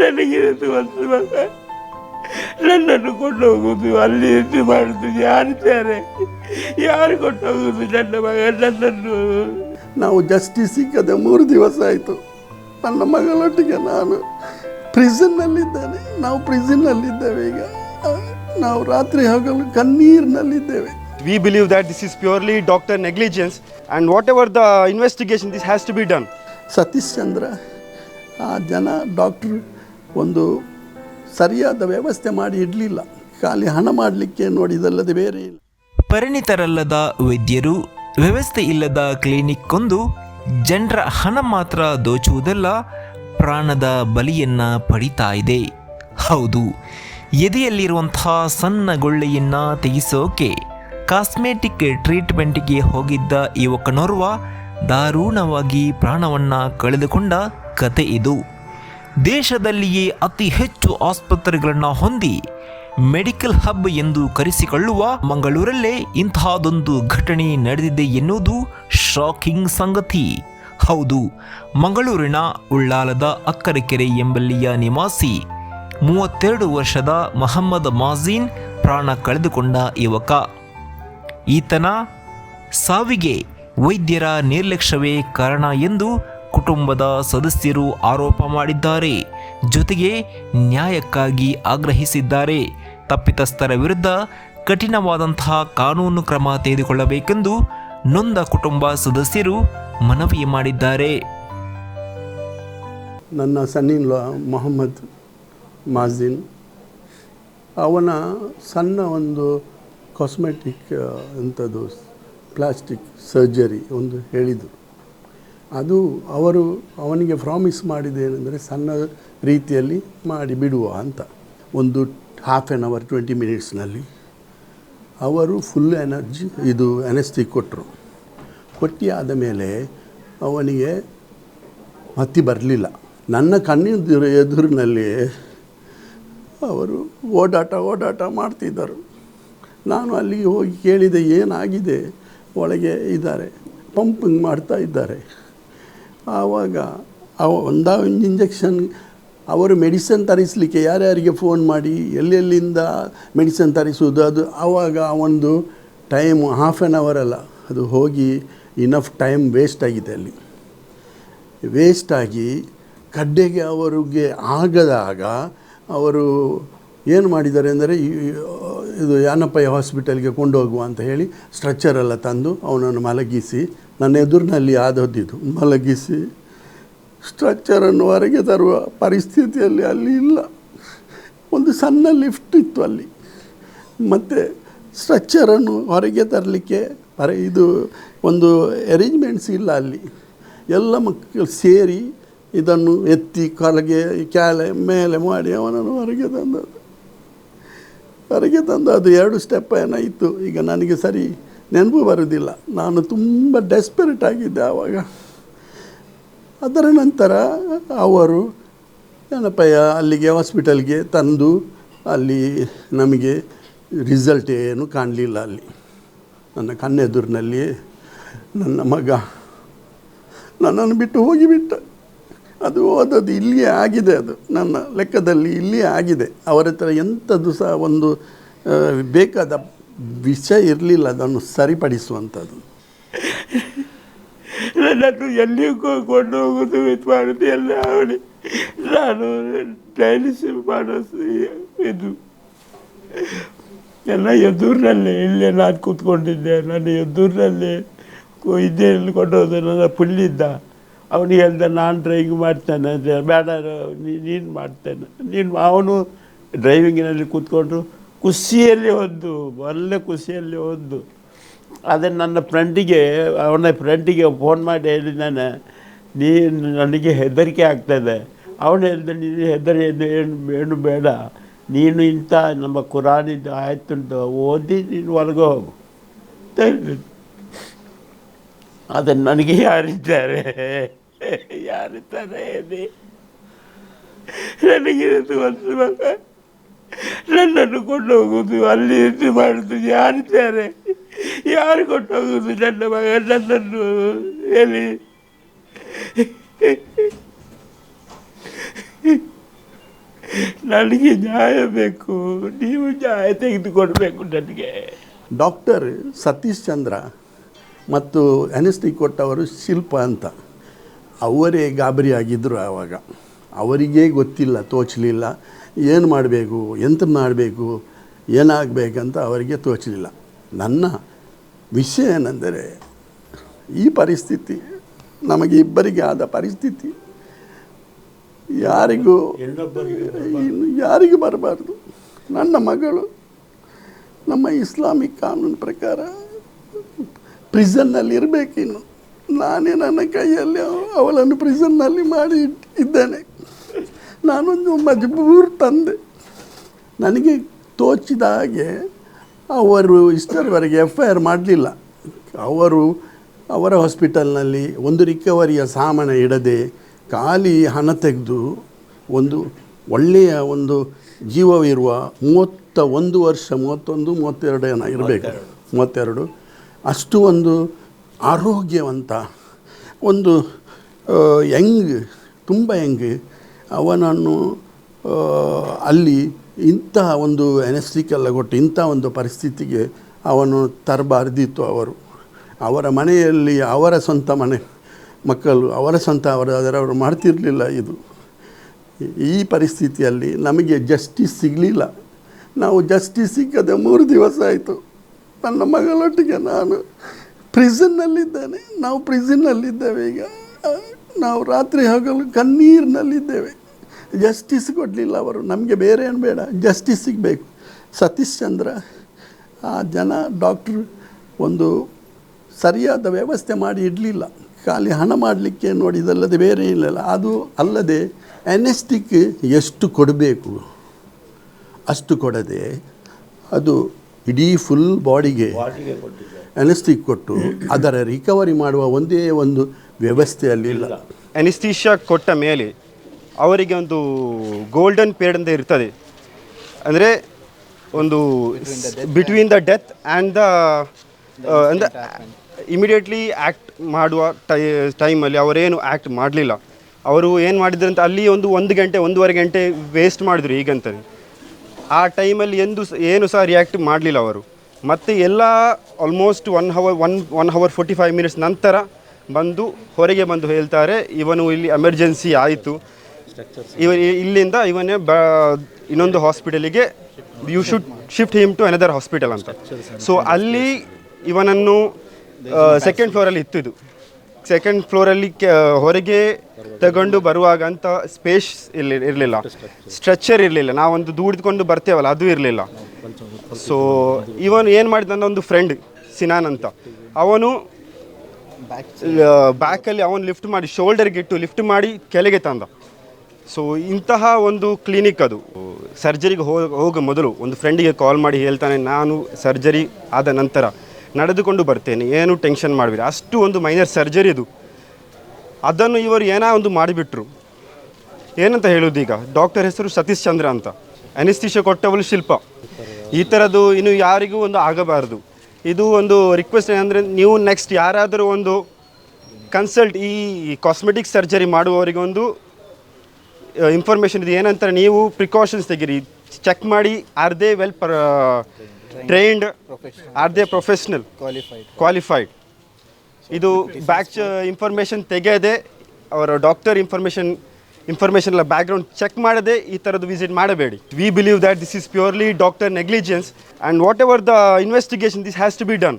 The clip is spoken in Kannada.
ಮಗ. ನನ್ನನ್ನು ಕೊಂಡು ಹೋಗುದು ಅಲ್ಲಿ ಇದು ಮಾಡುದು ಯಾರಿದ್ದಾರೆ ಯಾರು ಕೊಂಡು ಹೋಗುದು ನನ್ನ ಮಗ? ನನ್ನನ್ನು. ನಾವು ಜಸ್ಟಿಸ್ ಸಿಕ್ಕದೆ ಮೂರು ದಿವಸ ಆಯಿತು. ನನ್ನ ಮಗಳೊಟ್ಟಿಗೆ ನಾನು ಪ್ರಿಸನ್ನಲ್ಲಿದ್ದೇನೆ ನಾವು ಪ್ರಿಸನ್ನಲ್ಲಿದ್ದೇವೆ ಈಗ. ನಾವು ರಾತ್ರಿ ಹಗಲು ಕಣ್ಣೀರಿನಲ್ಲಿದ್ದೇವೆ. We believe that this is purely doctor negligence and whatever the investigation, this has to be done. Satish Chandra ಆ ಜನ ಡಾಕ್ಟ್ರು ಒಂದು ಸರಿಯಾದ ವ್ಯವಸ್ಥೆ ಮಾಡಿ ಇಡಲಿಲ್ಲ. ಖಾಲಿ ಹಣ ಮಾಡಲಿಕ್ಕೆ ನೋಡಿದಲ್ಲದೆ ಬೇರೆ ಇಲ್ಲ. ಪರಿಣಿತರಲ್ಲದ ವೈದ್ಯರು, ವ್ಯವಸ್ಥೆ ಇಲ್ಲದ ಕ್ಲಿನಿಕ್ ಕೊಂದು ಜನರ ಹಣ ಮಾತ್ರ ದೋಚುವುದಲ್ಲ, ಪ್ರಾಣದ ಬಲಿಯನ್ನ ಪಡಿತಾ ಇದೆ. ಹೌದು, ಎದೆಯಲ್ಲಿರುವಂತಹ ಸಣ್ಣ ಗುಳ್ಳೆಯನ್ನ ತೆಗೆಸೋಕೆ ಕಾಸ್ಮೆಟಿಕ್ ಟ್ರೀಟ್ಮೆಂಟ್ಗೆ ಹೋಗಿದ್ದ ಯುವಕನೋರ್ವ ದಾರುಣವಾಗಿ ಪ್ರಾಣವನ್ನ ಕಳೆದುಕೊಂಡ ಕತೆ ಇದು. ದೇಶದಲ್ಲಿಯೇ ಅತಿ ಹೆಚ್ಚು ಆಸ್ಪತ್ರೆಗಳನ್ನು ಹೊಂದಿ ಮೆಡಿಕಲ್ ಹಬ್ ಎಂದು ಕರೆಸಿಕೊಳ್ಳುವ ಮಂಗಳೂರಲ್ಲೇ ಇಂತಹದೊಂದು ಘಟನೆ ನಡೆದಿದೆ ಎನ್ನುವುದು ಶಾಕಿಂಗ್ ಸಂಗತಿ. ಹೌದು, ಮಂಗಳೂರಿನ ಉಳ್ಳಾಲದ ಅಕ್ಕರೆಕೆರೆ ಎಂಬಲ್ಲಿಯ ನಿವಾಸಿ, ಮೂವತ್ತೆರಡು ವರ್ಷದ ಮಹಮ್ಮದ್ ಮಾಜೀನ್ ಪ್ರಾಣ ಕಳೆದುಕೊಂಡ ಯುವಕ. ಈತನ ಸಾವಿಗೆ ವೈದ್ಯರ ನಿರ್ಲಕ್ಷ್ಯವೇ ಕಾರಣ ಎಂದು ಕುಟುಂಬದ ಸದಸ್ಯರು ಆರೋಪ ಮಾಡಿದ್ದಾರೆ. ಜೊತೆಗೆ ನ್ಯಾಯಕ್ಕಾಗಿ ಆಗ್ರಹಿಸಿದ್ದಾರೆ. ತಪ್ಪಿತಸ್ಥರ ವಿರುದ್ಧ ಕಠಿಣವಾದಂತಹ ಕಾನೂನು ಕ್ರಮ ತೆಗೆದುಕೊಳ್ಳಬೇಕೆಂದು ನೊಂದ ಕುಟುಂಬ ಸದಸ್ಯರು ಮನವಿ ಮಾಡಿದ್ದಾರೆ. ನನ್ನ ಸನ್ನಿನ್ ಮೊಹಮ್ಮದ್ ಮಾಜಿನ್. ಅವನ ಸಣ್ಣ ಒಂದು ಕಾಸ್ಮೆಟಿಕ್ ಅಂಥದ್ದು ಪ್ಲಾಸ್ಟಿಕ್ ಸರ್ಜರಿ ಒಂದು ಹೇಳಿದರು. ಅದು ಅವರು ಅವನಿಗೆ ಪ್ರಾಮಿಸ್ ಮಾಡಿದ್ದೇನೆಂದರೆ ಸಣ್ಣ ರೀತಿಯಲ್ಲಿ ಮಾಡಿ ಬಿಡುವ ಅಂತ. ಒಂದು ಹಾಫ್ ಆ್ಯನ್ ಅವರ್ ಟ್ವೆಂಟಿ ಮಿನಿಟ್ಸ್ನಲ್ಲಿ ಅವರು ಫುಲ್ ಎನರ್ಜಿ ಇದು ಎನಸ್ತಿ ಕೊಟ್ಟರು ಕೊಟ್ಟಿ ಆದ ಮೇಲೆ ಅವನಿಗೆ ಹತ್ತಿ ಬರಲಿಲ್ಲ. ನನ್ನ ಕಣ್ಣಿನ ಎದುರಿನಲ್ಲಿ ಅವರು ಓಡಾಟ ಓಡಾಟ ಮಾಡ್ತಿದ್ದರು. ನಾನು ಅಲ್ಲಿಗೆ ಹೋಗಿ ಕೇಳಿದೆ, ಏನಾಗಿದೆ? ಒಳಗೆ ಇದ್ದಾರೆ ಪಂಪಿಂಗ್ ಮಾಡ್ತಾ ಇದ್ದಾರೆ. ಆವಾಗ ಅವ ಒಂದ ಇಂಜೆಕ್ಷನ್ ಅವರು ಮೆಡಿಸನ್ ತರಿಸಲಿಕ್ಕೆ ಯಾರ್ಯಾರಿಗೆ ಫೋನ್ ಮಾಡಿ ಎಲ್ಲೆಲ್ಲಿಂದ ಮೆಡಿಸನ್ ತರಿಸುವುದು, ಅದು ಆವಾಗ ಒಂದು ಟೈಮ್ ಹಾಫ್ ಆ್ಯನ್ ಅವರ್ ಅಲ್ಲ, ಅದು ಹೋಗಿ ಇನಫ್ ಟೈಮ್ ವೇಸ್ಟ್ ಆಗಿದೆ ಅಲ್ಲಿ. ವೇಸ್ಟ್ ಆಗಿ ಕಡ್ಡೆಗೆ ಅವರಿಗೆ ಆಗದಾಗ ಅವರು ಏನು ಮಾಡಿದ್ದಾರೆ ಅಂದರೆ ಇದು ಯಾನಪ್ಪಯ್ಯ ಹಾಸ್ಪಿಟಲ್ಗೆ ಕೊಂಡೋಗುವ ಅಂತ ಹೇಳಿ ಸ್ಟ್ರೆಚ್ಚರೆಲ್ಲ ತಂದು ಅವನನ್ನು ಮಲಗಿಸಿ, ನನ್ನ ಎದುರಿನಲ್ಲಿ ಆದದ್ದಿದ್ದು ಮಲಗಿಸಿ ಸ್ಟ್ರಕ್ಚರನ್ನು ಹೊರಗೆ ತರುವ ಪರಿಸ್ಥಿತಿಯಲ್ಲಿ ಅಲ್ಲಿ ಇಲ್ಲ. ಒಂದು ಸಣ್ಣ ಲಿಫ್ಟ್ ಇತ್ತು ಅಲ್ಲಿ. ಮತ್ತು ಸ್ಟ್ರಕ್ಚರನ್ನು ಹೊರಗೆ ತರಲಿಕ್ಕೆ ಪರ ಇದು ಒಂದು ಅರೇಂಜ್ಮೆಂಟ್ಸ್ ಇಲ್ಲ ಅಲ್ಲಿ. ಎಲ್ಲ ಮಕ್ಕಳು ಸೇರಿ ಇದನ್ನು ಎತ್ತಿ ಕೆಳಗೆ ಕ್ಯಾಲೆ ಮೇಲೆ ಮಾಡಿ ಅವನನ್ನು ಹೊರಗೆ ತಂದದ್ದು. ಹೊರಗೆ ತಂದು ಅದು ಎರಡು ಸ್ಟೆಪ್ ಏನಾಯಿತು ಈಗ ನನಗೆ ಸರಿ ನೆನಪು ಬರುವುದಿಲ್ಲ ನಾನು ತುಂಬ ಡೆಸ್ಪರೇಟ್ ಆಗಿದ್ದೆ ಆವಾಗ. ಅದರ ನಂತರ ಅವರು, ಏನಪ್ಪಯ್ಯ, ಅಲ್ಲಿಗೆ ಹಾಸ್ಪಿಟಲ್ಗೆ ತಂದು ಅಲ್ಲಿ ನಮಗೆ ರಿಸಲ್ಟ್ ಏನು ಕಾಣಲಿಲ್ಲ ಅಲ್ಲಿ. ನನ್ನ ಕಣ್ಣೆದುರಿನಲ್ಲಿ ನನ್ನ ಮಗ ನನ್ನನ್ನು ಬಿಟ್ಟು ಹೋಗಿಬಿಟ್ಟ. ಅದು ಓದೋದು ಇಲ್ಲಿಯೇ ಆಗಿದೆ ಅದು. ನನ್ನ ಲೆಕ್ಕದಲ್ಲಿ ಇಲ್ಲಿಯೇ ಆಗಿದೆ. ಅವರ ಹತ್ರ ಎಂಥದ್ದು ಸಹ ಒಂದು ಬೇಕಾದ ವಿಷಯ ಇರಲಿಲ್ಲ, ಅದನ್ನು ಸರಿಪಡಿಸುವಂಥದ್ದು. ನನ್ನನ್ನು ಎಲ್ಲಿಗೂ ಕೊಂಡು ಹೋಗೋದು ಇದು ಮಾಡೋದು ಎಲ್ಲ ಅವಳಿ ನಾನು ಡೈಲಿಸ್ ಮಾಡೋ ಇದು. ಎಲ್ಲ ಎದುರಿನಲ್ಲೇ ಇಲ್ಲೇ ನಾನು ಕೂತ್ಕೊಂಡಿದ್ದೆ. ನನ್ನ ಎದುರಿನಲ್ಲೇ ಇದೇನು ಕೊಂಡೋದ ನನ್ನ ಪುಲ್ಲಿದ್ದ. ಅವನು ಹೇಳ್ದೆ ನಾನು ಡ್ರೈವಿಂಗ್ ಮಾಡ್ತೇನೆ. ಹೇಳಿ, ಬೇಡ ನೀನು ಮಾಡ್ತೇನೆ. ನೀನು ಅವನು ಡ್ರೈವಿಂಗಿನಲ್ಲಿ ಕೂತ್ಕೊಂಡ್ರು ಖುಷಿಯಲ್ಲಿ ಒಂದು ಒಳ್ಳೆ ಖುಷಿಯಲ್ಲಿ ಒಂದು ಅದೇ ನನ್ನ ಫ್ರೆಂಡಿಗೆ ಅವನ ಫ್ರೆಂಡಿಗೆ ಫೋನ್ ಮಾಡಿ ಹೇಳಿದ್ದಾನೆ ನೀನು ನನಗೆ ಹೆದರಿಕೆ ಆಗ್ತದೆ ಅವನು ಹೇಳಿದ ನೀನು ಹೆದರಿ ಏನು ಏನು ಬೇಡ. ನೀನು ಇಂಥ ನಮ್ಮ ಕುರಾನಿದ್ದು ಆಯ್ತುಂಟು ಓದಿ ನೀನು ಹೊರಗೆ ಹೋಗು. ಅದನ್ನು ನನಗೆ ಯಾರಿದ್ದಾರೆ? ಹೇಳಿ ನನಗಿರೋದು ಒಂದು ಮಗ. ನನ್ನನ್ನು ಕೊಂಡು ಹೋಗುವುದು ಅಲ್ಲಿ ಇದು ಮಾಡುದು ಯಾರಿದ್ದಾರೆ ಯಾರು ಕೊಂಡು ಹೋಗುವುದು ನನ್ನ ಮಗ? ನನ್ನನ್ನು ಎಲ್ಲಿ? ನನಗೆ ನ್ಯಾಯ ಬೇಕು. ನೀವು ನ್ಯಾಯ ತೆಗೆದುಕೊಡ್ಬೇಕು ನನಗೆ. ಡಾಕ್ಟರ್ ಸತೀಶ್ ಚಂದ್ರ ಮತ್ತು ಅನಿಸ್ಟಿಕ್ ಕೊಟ್ಟವರು ಶಿಲ್ಪ ಅಂತ. ಅವರೇ ಗಾಬರಿಯಾಗಿದ್ದರು ಆವಾಗ. ಅವರಿಗೇ ಗೊತ್ತಿಲ್ಲ, ತೋಚಲಿಲ್ಲ. ಏನು ಮಾಡಬೇಕು, ಎಂತ ಮಾಡಬೇಕು, ಏನಾಗಬೇಕಂತ ಅವರಿಗೆ ತೋಚಲಿಲ್ಲ. ನನ್ನ ವಿಷಯ ಏನೆಂದರೆ, ಈ ಪರಿಸ್ಥಿತಿ, ನಮಗೆ ಇಬ್ಬರಿಗೆ ಆದ ಪರಿಸ್ಥಿತಿ. ಯಾರಿಗೂ ಇನ್ನು ಯಾರಿಗೂ ಬರಬಾರ್ದು. ನನ್ನ ಮಗಳು, ನಮ್ಮ ಇಸ್ಲಾಮಿಕ್ ಕಾನೂನು ಪ್ರಕಾರ ಪ್ರಿಸನ್ನಲ್ಲಿ ಇರಬೇಕಿನ್ನು ನಾನೇ ನನ್ನ ಕೈಯಲ್ಲಿ ಅವಳನ್ನು ಪ್ರಿಸನ್ನಲ್ಲಿ ಮಾಡಿ ಇಟ್ಟಿದ್ದೇನೆ ನಾನೊಂದು ಮಜಬೂರ್ ತಂದೆ. ನನಗೆ ತೋಚಿದ ಹಾಗೆ ಅವರು ಇಷ್ಟರವರೆಗೆ ಎಫ್ ಐ ಆರ್ ಮಾಡಲಿಲ್ಲ. ಅವರು ಅವರ ಹಾಸ್ಪಿಟಲ್ನಲ್ಲಿ ಒಂದು ರಿಕವರಿಯ ಸಾಮಾನ ಇಡದೆ ಖಾಲಿ ಹಣ ತೆಗೆದು ಒಂದು ಒಳ್ಳೆಯ ಒಂದು ಜೀವವಿರುವ ಮೂವತ್ತ ಒಂದು ವರ್ಷ ಮೂವತ್ತೊಂದು ಮೂವತ್ತೆರಡು ಏನೋ ಇರಬೇಕು ಮೂವತ್ತೆರಡು ಅಷ್ಟು ಒಂದು ಆರೋಗ್ಯವಂತ. ಒಂದು ಯಂಗ್, ತುಂಬ ಯಂಗ್, ಅವನನ್ನು ಅಲ್ಲಿ ಇಂತಹ ಒಂದು ಎಲ್ಲ ಕೊಟ್ಟು ಇಂಥ ಒಂದು ಪರಿಸ್ಥಿತಿಗೆ ಅವನು ತರಬಾರ್ದಿತ್ತು ಅವರು. ಅವರ ಮನೆಯಲ್ಲಿ ಅವರ ಸ್ವಂತ ಮನೆ, ಮಕ್ಕಳು, ಅವರ ಸ್ವಂತ ಅವರ ಅದರವರು ಮಾಡ್ತಿರಲಿಲ್ಲ ಇದು. ಈ ಪರಿಸ್ಥಿತಿಯಲ್ಲಿ ನಮಗೆ ಜಸ್ಟಿಸ್ ಸಿಗಲಿಲ್ಲ. ನಾವು ಜಸ್ಟಿಸ್ ಸಿಕ್ಕದೆ ಮೂರು ದಿವಸ ಆಯಿತು. ನನ್ನ ಮಗಳೊಟ್ಟಿಗೆ ನಾನು ಪ್ರಿಸನ್ನಲ್ಲಿದ್ದೇನೆ ನಾವು ಪ್ರಿಸನ್ನಲ್ಲಿದ್ದೇವೆ ಈಗ. ನಾವು ರಾತ್ರಿ ಹಗಲು ಕಣ್ಣೀರಿನಲ್ಲಿದ್ದೇವೆ. ಜಸ್ಟಿಸ್ ಕೊಡಲಿಲ್ಲ ಅವರು. ನಮಗೆ ಬೇರೆ ಏನು ಬೇಡ. ಜಸ್ಟಿಸ್ ಸಿಗಬೇಕು. ಸತೀಶ್ ಚಂದ್ರ, ಆ ಜನ ಡಾಕ್ಟ್ರು ಒಂದು ಸರಿಯಾದ ವ್ಯವಸ್ಥೆ ಮಾಡಿ ಇಡಲಿಲ್ಲ. ಖಾಲಿ ಹಣ ಮಾಡಲಿಕ್ಕೆ ನೋಡಿದಲ್ಲದೆ ಬೇರೆ ಇಲ್ಲ ಅದು ಅಲ್ಲದೆ ಎನೆಸ್ಟಿಕ್ ಎಷ್ಟು ಕೊಡಬೇಕು? ಅಷ್ಟು ಕೊಡದೆ ಅದು ಇಡೀ ಫುಲ್ ಬಾಡಿಗೆ ಎನೆಸ್ಟಿಕ್ ಕೊಟ್ಟು ಅದರ ರಿಕವರಿ ಮಾಡುವ ಒಂದೇ ಒಂದು ವ್ಯವಸ್ಥೆಯಲ್ಲಿ ಇಲ್ಲ. ಅನಿಸ್ತೀಷಾ ಕೊಟ್ಟ ಮೇಲೆ ಅವರಿಗೆ ಒಂದು ಗೋಲ್ಡನ್ ಪೀರಿಯಡ್ ಅಂತ ಇರ್ತದೆ. ಅಂದರೆ ಒಂದು between the death and the ಅಂದರೆ ಇಮಿಡಿಯೇಟ್ಲಿ ಆ್ಯಕ್ಟ್ ಮಾಡುವ ಟೈ ಟೈಮಲ್ಲಿ ಅವರೇನು ಆ್ಯಕ್ಟ್ ಮಾಡಲಿಲ್ಲ. ಅವರು ಏನು ಮಾಡಿದ್ರಂತ ಅಂತ ಅಲ್ಲಿ ಒಂದು ಒಂದು ಗಂಟೆ ಒಂದೂವರೆ ಗಂಟೆ ವೇಸ್ಟ್ ಮಾಡಿದ್ರು ಈಗಂತಾನೆ ಆ ಟೈಮಲ್ಲಿ ಎಂದು ಏನು ಸಹ ರಿಯಾಕ್ಟ್ ಮಾಡಲಿಲ್ಲ ಅವರು. ಮತ್ತು ಎಲ್ಲ almost one hour one one hour forty five minutes ನಂತರ ಬಂದು ಹೊರಗೆ ಬಂದು ಹೇಳ್ತಾರೆ, ಇವನು ಇಲ್ಲಿ ಎಮರ್ಜೆನ್ಸಿ ಆಯಿತು. ಇವ ಇಲ್ಲಿಂದ ಇವನೇ ಬ ಇನ್ನೊಂದು ಹಾಸ್ಪಿಟಲಿಗೆ you should shift him to another hospital ಅಂತ. ಸೊ ಅಲ್ಲಿ ಇವನನ್ನು ಸೆಕೆಂಡ್ ಫ್ಲೋರಲ್ಲಿ ಇತ್ತು ಇದು. ಸೆಕೆಂಡ್ ಫ್ಲೋರಲ್ಲಿ ಹೊರಗೆ ತಗೊಂಡು ಬರುವಾಗ ಅಂತ ಸ್ಪೇಸ್ ಇಲ್ಲಿ, ಇರಲಿಲ್ಲ. ಸ್ಟ್ರಕ್ಚರ್ ಇರಲಿಲ್ಲ. ನಾವೊಂದು ದೂಡಿದ್ಕೊಂಡು ಬರ್ತೇವಲ್ಲ, ಅದು ಇರಲಿಲ್ಲ. ಸೊ ಇವನು ಏನು ಮಾಡಿದ ಒಂದು ಫ್ರೆಂಡ್ ಸಿನಾನ್ ಅಂತ. ಅವನು ಬ್ಯಾಕಲ್ಲಿ ಅವನು ಲಿಫ್ಟ್ ಮಾಡಿ ಶೋಲ್ಡರ್ಗೆ ಇಟ್ಟು ಲಿಫ್ಟ್ ಮಾಡಿ ಕೆಳಗೆ ತಂದ. ಸೊ ಇಂತಹ ಒಂದು ಕ್ಲಿನಿಕ್ ಅದು. ಸರ್ಜರಿಗೆ ಹೋಗೋ ಮೊದಲು ಒಂದು ಫ್ರೆಂಡಿಗೆ ಕಾಲ್ ಮಾಡಿ ಹೇಳ್ತಾನೆ, ನಾನು ಸರ್ಜರಿ ಆದ ನಂತರ ನಡೆದುಕೊಂಡು ಬರ್ತೇನೆ. ಏನು ಟೆನ್ಷನ್ ಮಾಡಬೇಡಿ. ಅಷ್ಟು ಒಂದು ಮೈನರ್ ಸರ್ಜರಿ ಇದು. ಅದನ್ನು ಇವರು ಏನೋ ಒಂದು ಮಾಡಿಬಿಟ್ರು. ಏನಂತ ಹೇಳೋದು ಈಗ ಡಾಕ್ಟರ್ ಹೆಸರು ಸತೀಶ್ ಚಂದ್ರ ಅಂತ. ಅನಿಸ್ತಿಷ ಕೊಟ್ಟವಳು ಶಿಲ್ಪ. ಈ ಥರದ್ದು ಇನ್ನು ಯಾರಿಗೂ ಒಂದು ಆಗಬಾರ್ದು. ಇದು ಒಂದು ರಿಕ್ವೆಸ್ಟ್ ಏನಂದರೆ ನೀವು ನೆಕ್ಸ್ಟ್ ಯಾರಾದರೂ ಒಂದು ಕನ್ಸಲ್ಟ್ ಈ ಕಾಸ್ಮೆಟಿಕ್ ಸರ್ಜರಿ ಮಾಡುವವರಿಗೆ ಒಂದು ಇನ್ಫಾರ್ಮೇಷನ್ ಇದು. ಏನಂತಾರೆ? ನೀವು ಪ್ರಿಕಾಷನ್ಸ್ ತೆಗೀರಿ. ಚೆಕ್ ಮಾಡಿ are they well per trained are they professional qualified ಇದು ಬ್ಯಾಕ್ ಇನ್ಫಾರ್ಮೇಷನ್ ತೆಗೆಯದೆ ಅವರ ಡಾಕ್ಟರ್ ಇನ್ಫಾರ್ಮೇಷನ್ ಇನ್ಫಾರ್ಮೇಷನ್ ಎಲ್ಲ ಬ್ಯಾಕ್ಗ್ರೌಂಡ್ ಚೆಕ್ ಮಾಡದೆ ಈ ಥರದ್ದು ವಿಸಿಟ್ ಮಾಡಬೇಡಿ. We believe that this is purely doctor negligence and whatever the investigation this has to be done